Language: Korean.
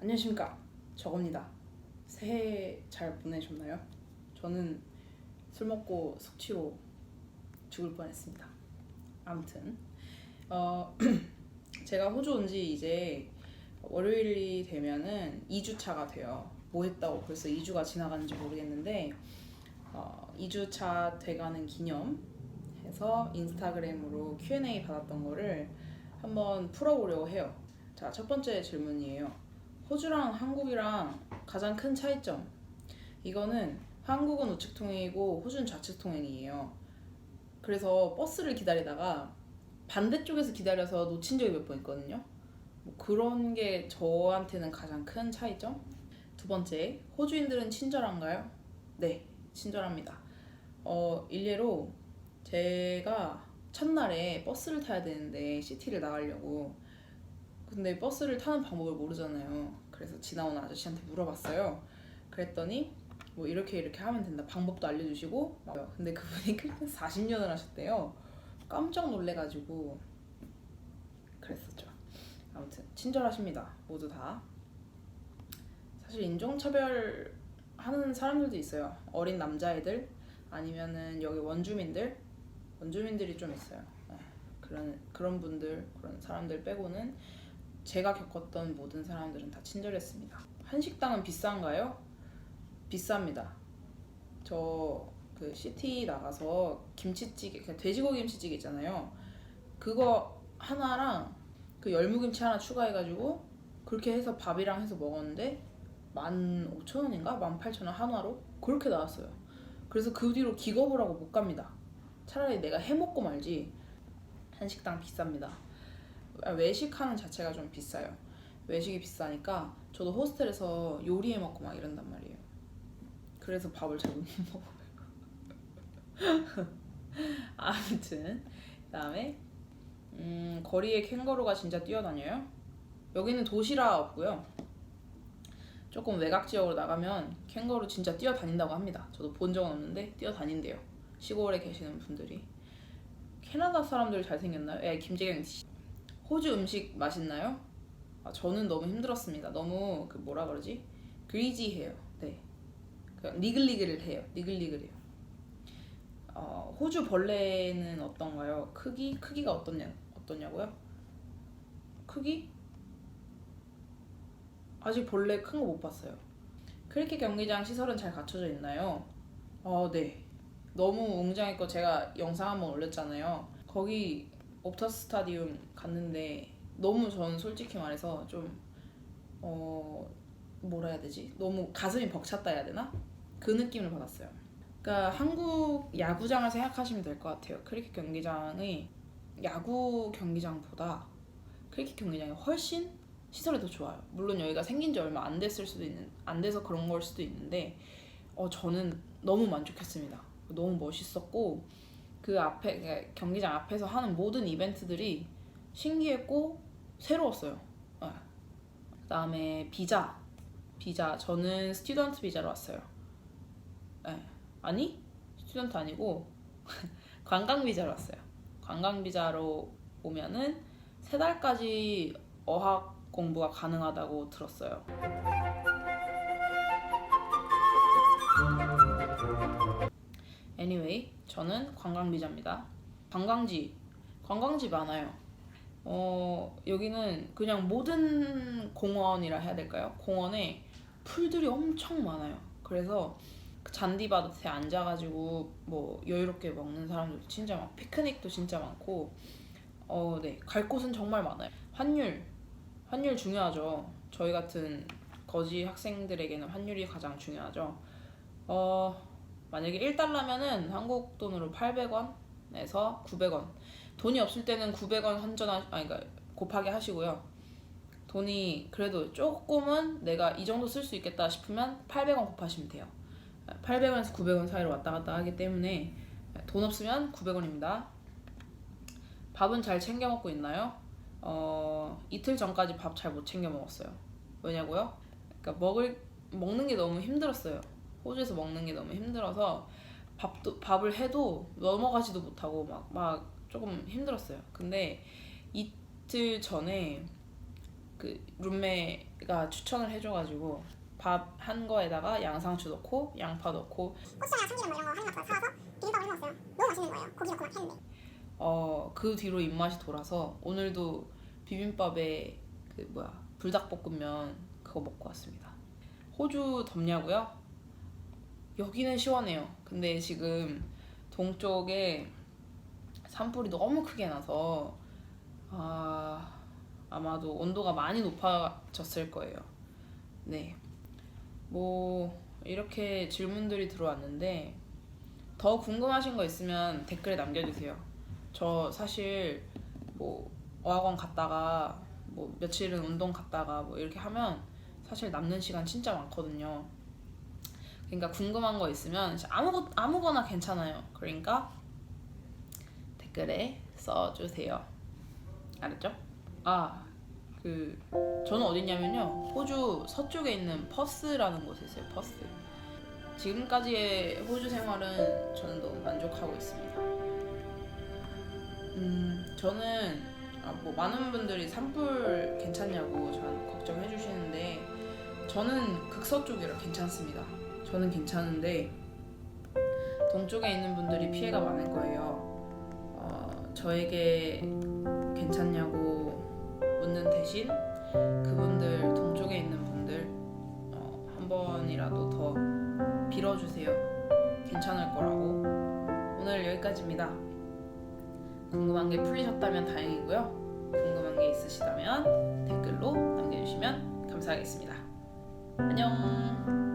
안녕하십니까. 저겁니다. 새해 잘 보내셨나요? 저는 술 먹고 숙취로 죽을 뻔했습니다. 아무튼 어 제가 호주 온 지 이제 월요일이 되면은 2주차가 돼요. 뭐 했다고 벌써 2주가 지나가는지 모르겠는데 어, 2주차 돼가는 기념 해서 인스타그램으로 Q&A 받았던 거를 한번 풀어보려고 해요. 자 첫 번째 질문이에요 호주랑 한국이랑 가장 큰 차이점. 이거는 한국은 우측 통행이고 호주는 좌측 통행이에요. 그래서 버스를 기다리다가 반대쪽에서 기다려서 놓친 적이 몇 번 있거든요. 뭐 그런 게 저한테는 가장 큰 차이점. 두 번째, 호주인들은 친절한가요? 네, 친절합니다. 어, 일례로 제가 첫날에 버스를 타야 되는데 시티를 나가려고 근데 버스를 타는 방법을 모르잖아요. 그래서 지나온 아저씨한테 물어봤어요. 그랬더니 뭐 이렇게 이렇게 하면 된다. 방법도 알려주시고 막 근데 그분이 크리켓 40년을 하셨대요. 깜짝 놀래가지고 그랬었죠. 아무튼 친절하십니다. 모두 다. 사실 인종차별 하는 사람들도 있어요. 어린 남자애들 아니면은 여기 원주민들 원주민들이 좀 있어요. 네, 그런 그런 분들 그런 사람들 빼고는 제가 겪었던 모든 사람들은 다 친절했습니다. 한식당은 비싼가요? 비쌉니다. 저 그 시티 나가서 김치찌개, 그 돼지고기 김치찌개 있잖아요. 그거 하나랑 그 열무김치 하나 추가해가지고 그렇게 해서 밥이랑 해서 먹었는데 15,000원인가? 18,000원 한화로? 그렇게 나왔어요. 그래서 그 뒤로 기겁을 하고 못 갑니다. 차라리 내가 해먹고 말지. 한식당 비쌉니다. 아, 외식하는 자체가 좀 비싸요. 외식이 비싸니까 저도 호스텔에서 요리해 먹고 막 이런단 말이에요. 그래서 밥을 잘 못 먹어요. 아무튼 그다음에 음, 거리에 캥거루가 진짜 뛰어다녀요. 여기는 도시라 없고요. 조금 외곽 지역으로 나가면 캥거루 진짜 뛰어다닌다고 합니다. 저도 본 적은 없는데 뛰어다닌대요. 시골에 계시는 분들이. 캐나다 사람들 잘생겼나요? 예, 김재경 씨. 호주 음식 맛있나요? 아, 저는 너무 힘들었습니다. 너무 그 뭐라 그러지? 그리지해요. 네. 그 니글니글을 해요. 니글니글해요. 어, 호주 벌레는 어떤가요? 크기 크기가 어떻냐 어떠냐고요? 크기? 아직 벌레 큰 거 못 봤어요. 크리켓 경기장 시설은 잘 갖춰져 있나요? 어, 네. 너무 웅장했고 제가 영상 한번 올렸잖아요. 거기 옵터 스타디움 갔는데 너무 저는 솔직히 말해서 좀 어, 뭐라 해야 되지? 너무 가슴이 벅찼다 해야 되나? 그 느낌을 받았어요. 그러니까 한국 야구장을 생각하시면 될 것 같아요. 크리켓 경기장이 야구 경기장보다 크리켓 경기장이 훨씬 시설이 더 좋아요. 물론 여기가 생긴 지 얼마 안 됐을 수도 있는 안 돼서 그런 걸 수도 있는데 어 저는 너무 만족했습니다. 너무 멋있었고 그 앞에 그러니까 경기장 앞에서 하는 모든 이벤트들이 신기했고 새로웠어요. 네. 그다음에 비자 비자 저는 스튜던트 비자로 왔어요. 네. 아니 스튜던트 아니고 관광 비자로 왔어요. 관광 비자로 오면은 세 달까지 어학 공부가 가능하다고 들었어요. Anyway, 저는 관광 비자입니다. 관광지, 관광지 많아요. 어, 여기는 그냥 모든 공원이라 해야 될까요? 공원에 풀들이 엄청 많아요. 그래서 그 잔디밭에 앉아가지고 뭐 여유롭게 먹는 사람들도 진짜 많고 피크닉도 진짜 많고 어, 네. 갈 곳은 정말 많아요. 환율, 환율 중요하죠. 저희 같은 거지 학생들에게는 환율이 가장 중요하죠. 어, 만약에 1달러면은 한국 돈으로 800원에서 900원. 돈이 없을 때는 900원 환전하 아니 그러니까 곱하기 하시고요. 돈이 그래도 조금은 내가 이 정도 쓸 수 있겠다 싶으면 800원 곱하시면 돼요. 800원에서 900원 사이로 왔다 갔다 하기 때문에 돈 없으면 900원입니다. 밥은 잘 챙겨 먹고 있나요? 어, 이틀 전까지 밥 잘 못 챙겨 먹었어요. 왜냐고요? 그러니까 먹을 먹는 게 너무 힘들었어요. 호주에서 먹는 게 너무 힘들어서 밥도 밥을 해도 넘어가지도 못하고 막 막 조금 힘들었어요. 근데 이틀 전에 그 룸메가 추천을 해줘가지고 밥 한 거에다가 양상추 넣고 양파 넣고 고추장이랑 참기름 뭐 이런 거 할인 마트 사와서 비빔밥을 해먹었어요. 너무 맛있는 거예요. 고기 넣고 막 했는데. 어그 뒤로 입맛이 돌아서 오늘도 비빔밥에 그 뭐야 불닭볶음면 그거 먹고 왔습니다. 호주 덥냐고요? 여기는 시원해요. 근데 지금 동쪽에 산불이 너무 크게 나서 아 아마도 온도가 많이 높아졌을 거예요. 네. 뭐 이렇게 질문들이 들어왔는데 더 궁금하신 거 있으면 댓글에 남겨주세요. 저 사실 뭐 어학원 갔다가 뭐 며칠은 운동 갔다가 뭐 이렇게 하면 사실 남는 시간 진짜 많거든요. 그러니까 궁금한 거 있으면 아무거 아무거나 괜찮아요. 그러니까 댓글에 써주세요. 알았죠? 아, 그 저는 어딨냐면요. 호주 서쪽에 있는 퍼스라는 곳에 있어요. 퍼스. 지금까지의 호주 생활은 저는 너무 만족하고 있습니다. 음, 저는 아, 뭐 많은 분들이 산불 괜찮냐고 전 걱정해 주시는데 저는 극서 쪽이라 괜찮습니다. 저는 괜찮은데 동쪽에 있는 분들이 피해가 많을 거예요. 어, 저에게 괜찮냐고 묻는 대신 그분들 동쪽에 있는 분들 어, 한 번이라도 더 빌어주세요. 괜찮을 거라고. 오늘 여기까지입니다. 궁금한 게 풀리셨다면 다행이고요. 궁금한 게 있으시다면 댓글로 남겨주시면 감사하겠습니다. 안녕.